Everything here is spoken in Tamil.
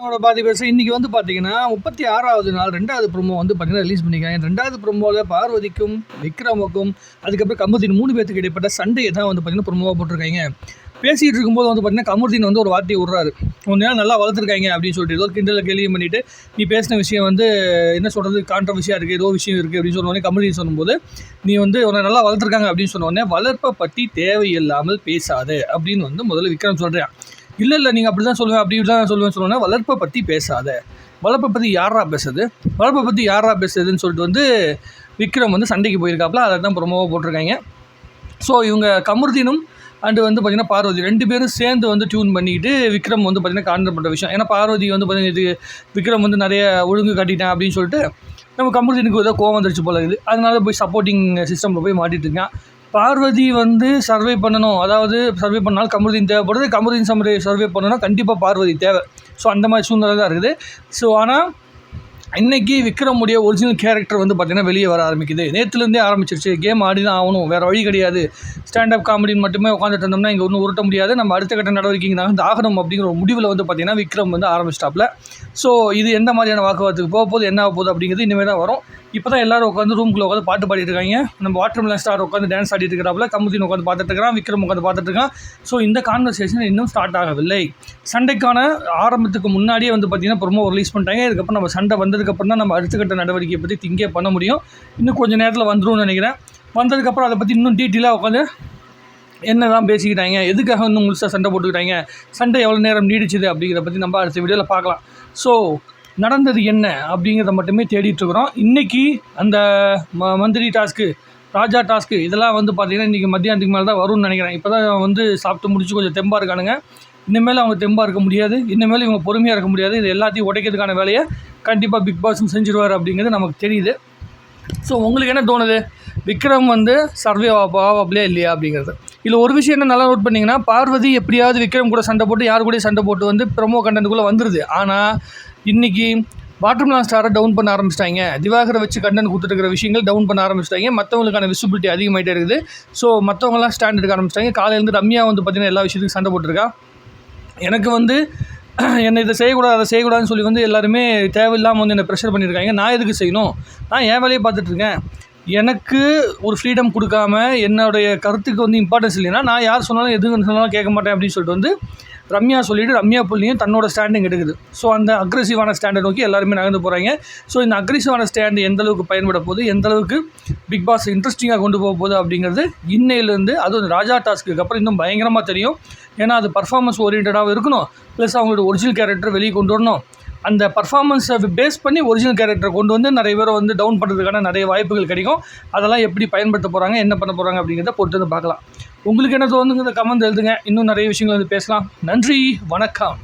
அவனோட பாதி பேச இன்னைக்கு வந்து பார்த்தீங்கன்னா முப்பத்தி ஆறாவது நாள் ரெண்டாவது ப்ரோமோ வந்து பார்த்தீங்கன்னா ரிலீஸ் பண்ணியிருக்காங்க ரெண்டாவது ப்ரோமோவில் பார்வதிக்கும் விக்ரமுக்கும் அதுக்கப்புறம் கமருதீன் மூணு பேருக்கு இடைப்பட்ட சண்டையை தான் வந்து பார்த்தீங்கன்னா ப்ரோமோவாக போட்டிருக்காங்க. பேசிகிட்டு இருக்கும்போது வந்து பார்த்தீங்கன்னா கமருதீன் வந்து ஒரு வார்த்தையை விட்றாரு. கொஞ்ச நேரம் நல்லா வளர்த்துருக்காங்க அப்படின்னு சொல்லிட்டு ஏதோ கிண்டல கேள்வி பண்ணிவிட்டு நீ பேசின விஷயம் வந்து என்ன சொல்கிறது கான்ட்ரவர்சியாக இருக்குது ஏதோ விஷயம் இருக்குது அப்படின்னு சொன்ன உடனே சொல்லும்போது நீ வந்து உன்னை நல்லா வளர்த்துருக்காங்க அப்படின்னு சொன்ன உடனே வளர்ப்பை பற்றி தேவையில்லாமல் பேசாது அப்படின்னு வந்து முதல்ல விக்ரம் சொல்கிறேன் இல்லை இல்லை நீங்கள் அப்படி தான் சொல்லுவேன் அப்படி தான் சொல்லுவேன் சொல்லுவேன்னா வளர்ப்பை பற்றி பேசாத. வளர்ப்பை பற்றி யாரா பேசுது வளர்ப்பை பற்றி யாரா பேசுதுன்னு சொல்லிட்டு வந்து விக்ரம் வந்து சண்டைக்கு போயிருக்காப்புல அதை தான் ப்ரொமோவாக போட்டிருக்காங்க. ஸோ இவங்க கமருதீனும் அண்டு வந்து பார்த்திங்கன்னா பார்வதி ரெண்டு பேரும் சேர்ந்து வந்து டியூன் பண்ணிக்கிட்டு விக்ரம் வந்து பார்த்திங்கன்னா காண்டர் பண்ணுற விஷயம். ஏன்னா பார்வதி வந்து பார்த்திங்கன்னா இது விக்ரம் வந்து நிறைய ஒழுங்கு கட்டிட்டேன் அப்படின்னு சொல்லிட்டு நம்ம கமருதீனுக்கு ஏதோ கோவம் வந்துருச்சு போல இருக்குது. அதனால போய் சப்போர்ட்டிங் சிஸ்டமில் போய் மாட்டிட்டு இருக்கான். பார்வதி வந்து சர்வே பண்ணணும். அதாவது சர்வே பண்ணாலும் கமருதீன் தேவைப்படுது. கமருதீன் சமரை சர்வே பண்ணணும்னா கண்டிப்பாக பார்வதி தேவை. ஸோ அந்த மாதிரி சூழ்நிலை தான் இருக்குது. ஸோ ஆனால் இன்றைக்கி விக்ரமுடைய ஒரிஜினல் கேரக்டர் வந்து பார்த்திங்கன்னா வெளியே வர ஆரம்பிக்குது. நேற்றுலேருந்தே ஆரம்பிச்சிருச்சு. கேம் ஆடி தான் ஆகணும். வேறு வழி கிடையாது. ஸ்டாண்டப் காமெடின்னு மட்டுமே உட்காந்துட்டு இருந்தோம்னா இங்கே ஒன்றும் உருட்ட முடியாது. நம்ம அடுத்த கட்ட நடவடிக்கைக்கு தான் ஆகணும் அப்படிங்கிற ஒரு முடிவில் வந்து பார்த்திங்கன்னா விக்ரம் வந்து ஆரம்பிச்சிட்டாப்ல. ஸோ இது எந்த மாதிரியான வாக்குவாதத்துக்கு போக போகுது என்ன ஆக போகுது அப்படிங்கிறது இனிமேல் தான் வரும். இப்போ தான் எல்லோரும் உட்காந்து ரூம்குள்ளே உட்காந்து பாட்டு பாடிட்டு இருக்காங்க. நம்ம வாட்டர் மிலன் ஸ்டார் உட்காந்து டான்ஸ் ஆடிட்டு இருக்கிறாப்புல கமுதின் உட்காந்து பார்த்துட்டு இருக்கிறான் விக்ரம் உட்காந்து பார்த்துட்டு இருக்கான். ஸோ இந்த கான்வர்சேஷன் இன்னும் ஸ்டார்ட் ஆகவில்லை. சண்டைக்கான ஆரம்பத்துக்கு முன்னாடியே வந்து பார்த்திங்கன்னா ப்ரொமோ ரிலீஸ் பண்ணிட்டாங்க. இதுக்கப்புறம் நம்ம சண்டை வந்து வந்ததுக்கப்புறம் தான் நம்ம அடுத்த கட்ட நடவடிக்கையை பற்றி திங்கே பண்ண முடியும். இன்னும் கொஞ்சம் நேரத்தில் வந்துரும்னு நினைக்கிறேன். வந்ததுக்கப்புறம் அதை பற்றி இன்னும் டீட்டெயிலாக உட்காந்து என்ன தான் பேசிக்கிட்டாங்க எதுக்காக இன்னும் முழுசாக சண்டை போட்டுக்கிட்டாங்க சண்டை எவ்வளோ நேரம் நீடிச்சுது அப்படிங்கிறத பற்றி நம்ம அடுத்த வீடியோவில் பார்க்கலாம். ஸோ நடந்தது என்ன அப்படிங்கிறத மட்டுமே தேடிட்டுருக்குறோம் இன்றைக்கி அந்த ம மந்திரி டாஸ்க்கு ராஜா டாஸ்க்கு இதெல்லாம் வந்து பார்த்திங்கன்னா இன்றைக்கி மத்தியானத்துக்கு மேலே தான் வரும்னு நினைக்கிறேன். இப்போ தான் வந்து சாப்பிட்டு முடிச்சு கொஞ்சம் தெம்பாக இருக்கானுங்க. இனிமேல் அவங்க தெம்பாக இருக்க முடியாது. இனிமேல் இவங்க பொறுமையாக இருக்க முடியாது. இது எல்லாத்தையும் உடைக்கிறதுக்கான வேலையை கண்டிப்பாக பிக் பாஸும் செஞ்சுருவார் அப்படிங்கிறது நமக்கு தெரியுது. ஸோ உங்களுக்கு என்ன தோணுது? விக்ரம் வந்து சர்வே ஆவாப்லையா இல்லையா அப்படிங்கிறது. இதில் ஒரு விஷயம் என்ன நல்லா நோட் பண்ணிங்கன்னா பார்வதி எப்படியாவது விக்ரம் கூட சண்டை போட்டு யார் கூட சண்டை போட்டு வந்து ப்ரொமோ கண்டென்ட்டுக்குள்ளே வந்துடுது ஆனால் இன்றைக்கி வாட்டர்மெலான் ஸ்டாரை டவுன் பண்ண ஆரம்பிச்சிட்டாங்க. திவாகரை வச்சு கண்டென்ட் கொடுத்துருக்கிற விஷயங்கள் டவுன் பண்ண ஆரம்பிச்சிட்டாங்க. மற்றவங்களுக்கான விசிபிலிட்டி அதிகமாகிட்டே இருக்குது. ஸோ மற்றவங்களாம் ஸ்டாண்ட் எடுக்க ஆரம்பிச்சிட்டாங்க. காலையிலேருந்து ரம்யா வந்து பார்த்திங்கன்னா எல்லா விஷயத்துக்கும் சண்டை போட்டிருக்கா? எனக்கு வந்து என்னை இதை செய்யக்கூடாது அதை செய்யக்கூடாதுன்னு சொல்லி வந்து எல்லாருமே தேவையில்லாமல் வந்து என்னை ப்ரெஷர் பண்ணியிருக்காங்க. நான் எதுக்கு செய்யணும்? நான் என் வேலையை பார்த்துட்ருக்கேன். எனக்கு ஒரு ஃப்ரீடம் கொடுக்காம என்னுடைய கருத்துக்கு வந்து இம்பார்ட்டன்ஸ் இல்லைன்னா நான் யார் சொன்னாலும் எதுன்னு சொன்னாலும் கேட்க மாட்டேன் அப்படின்னு சொல்லிட்டு வந்து ரம்யா சொல்லிவிட்டு ரம்யா புள்ளியும் தன்னோட ஸ்டாண்டிங் எடுக்குது. ஸோ அந்த அக்ரெசிவான ஸ்டாண்டை நோக்கி எல்லாருமே நகர்ந்து போகிறாங்க ஸோ இந்த அக்ரெசிவான ஸ்டாண்டு எந்த அளவுக்கு பயன்பட போகுது எந்த அளவுக்கு பிக் பாஸ் இன்ட்ரெஸ்டிங்காக கொண்டு போக போகுது அப்படிங்கிறது இன்னையிலேருந்து அதுவும் ராஜா டாஸ்க்கு அப்புறம் இன்னும் பயங்கரமாக தெரியும். ஏன்னா அது பர்ஃபார்மன்ஸ் ஓரியன்டாகவும் இருக்கணும். ப்ளஸ் அவங்களோட ஒரிஜினல் கேரக்டர் வெளியே கொண்டு வரணும். அந்த பர்ஃபார்மன்ஸை பேஸ் பண்ணி ஒரிஜினல் கேரக்டரை கொண்டு வந்து நிறைய பேரை வந்து டவுன் பண்ணுறதுக்கான நிறைய வாய்ப்புகள் கிடைக்கும். அதெல்லாம் எப்படி பயன்படுத்த போகிறாங்க என்ன பண்ண போகிறாங்க அப்படிங்கிறத பொறுத்து வந்து பார்க்கலாம். உங்களுக்கு என்ன தோணுங்கிறத கமெண்ட் எழுதுங்க. இன்னும் நிறைய விஷயங்கள் வந்து பேசலாம். நன்றி வணக்கம்.